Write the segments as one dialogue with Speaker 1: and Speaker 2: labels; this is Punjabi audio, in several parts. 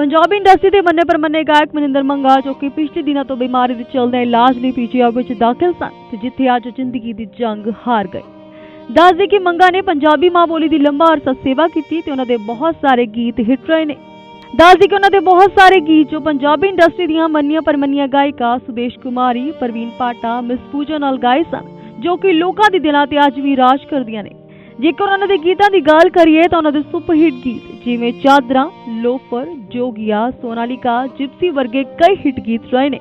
Speaker 1: ਪੰਜਾਬੀ ਇੰਡਸਟਰੀ ਦੇ ਮੰਨੇ ਪ੍ਰਮੰਨੇ ਗਾਇਕ ਮਨਿੰਦਰ ਮੰਗਾ, ਜੋ ਕਿ ਪਿਛਲੇ ਦਿਨਾਂ ਤੋਂ ਬਿਮਾਰੀ ਦੇ ਚੱਲਦੇ ਇਲਾਜ ਲਈ ਪੀਜੀਆਈ ਵਿੱਚ ਦਾਖਲ ਸਨ ਤੇ ਜਿੱਥੇ ਅੱਜ ਜ਼ਿੰਦਗੀ ਦੀ ਜੰਗ ਹਾਰ ਗਏ। ਦੱਸਦੇ ਕਿ ਮੰਗਾ ਨੇ ਪੰਜਾਬੀ ਮਾਂ ਬੋਲੀ ਦੀ ਲੰਬਾ ਅਰਸਾ ਸੇਵਾ ਕੀਤੀ ਤੇ ਉਹਨਾਂ ਦੇ ਬਹੁਤ ਸਾਰੇ ਗੀਤ ਹਿੱਟ ਰਹੇ ਨੇ। ਦੱਸਦੀ ਕਿ ਉਹਨਾਂ ਦੇ ਬਹੁਤ ਸਾਰੇ ਗੀਤ ਜੋ ਪੰਜਾਬੀ ਇੰਡਸਟਰੀ ਦੀਆਂ ਮੰਨੀਆਂ ਪਰਮੰਨੀਆਂ ਗਾਇਕਾ ਸੁਦੇਸ਼ ਕੁਮਾਰੀ, ਪ੍ਰਵੀਨ ਪਾਟਾ, ਮਿਸ ਪੂਜਾ ਨਾਲ ਗਾਏ ਸਨ, ਜੋ ਕਿ ਲੋਕਾਂ ਦੇ ਦਿਲਾਂ ਤੇ ਅੱਜ ਵੀ ਰਾਜ ਕਰਦੀਆਂ ਨੇ। ਜੇਕਰ ਉਹਨਾਂ ਦੇ ਗੀਤਾਂ ਦੀ ਗੱਲ ਕਰੀਏ ਤਾਂ ਉਹਨਾਂ ਦੇ ਸੁਪਰ ਹਿੱਟ ਗੀਤ, ਜਿਵੇਂ ਚਾਦਰਾਂ, ਲੋਫਰ, ਜੋਗੀਆ, ਸੋਨਾਲੀਕਾ, ਜਿਪਸੀ ਵਰਗੇ ਕਈ ਹਿੱਟ ਗੀਤ ਰਹੇ ਨੇ।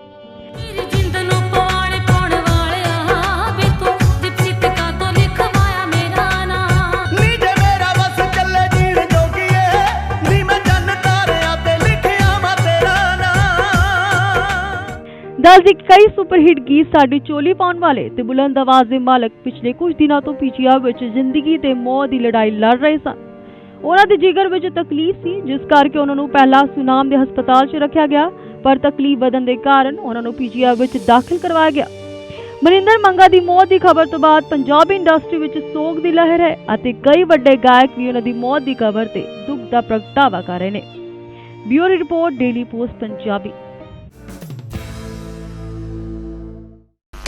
Speaker 2: ਨਾਂ
Speaker 1: ਦੱਸਦੀ ਕਿ ਕਈ ਸੁਪਰ ਹਿੱਟ ਗੀਤ ਸਾਡੀ ਚੋਲੀ ਪਾਉਣ ਵਾਲੇ ਤੇ ਬੁਲੰਦ ਆਵਾਜ਼ ਦੇ ਮਾਲਕ ਪਿਛਲੇ ਕੁਝ ਦਿਨਾਂ ਤੋਂ ਪੀਜੀਆਈ ਵਿੱਚ ਜ਼ਿੰਦਗੀ ਤੇ ਮੌਤ ਦੀ ਲੜਾਈ ਲੜ ਰਹੇ ਸਨ। ਉਹਨਾਂ ਦੇ ਜਿਗਰ ਵਿੱਚ ਤਕਲੀਫ ਸੀ, ਜਿਸ ਕਰਕੇ ਉਹਨਾਂ ਨੂੰ ਪਹਿਲਾਂ ਸੁਨਾਮ ਦੇ ਹਸਪਤਾਲ 'ਚ ਰੱਖਿਆ ਗਿਆ, ਪਰ ਤਕਲੀਫ ਵਧਣ ਦੇ ਕਾਰਨ ਉਹਨਾਂ ਨੂੰ ਪੀਜੀਆਈ ਵਿੱਚ ਦਾਖਲ ਕਰਵਾਇਆ ਗਿਆ। ਮਨਿੰਦਰ ਮੰਗਾ ਦੀ ਮੌਤ ਦੀ ਖਬਰ ਤੋਂ ਬਾਅਦ ਪੰਜਾਬੀ ਇੰਡਸਟਰੀ ਵਿੱਚ ਸੋਗ ਦੀ ਲਹਿਰ ਹੈ ਅਤੇ ਕਈ ਵੱਡੇ ਗਾਇਕ ਵੀ ਉਹਨਾਂ ਦੀ ਮੌਤ ਦੀ ਖਬਰ ਤੇ ਦੁੱਖ ਦਾ ਪ੍ਰਗਟਾਵਾ ਕਰ ਰਹੇ ਨੇ। Bureau report, daily post, Punjabi.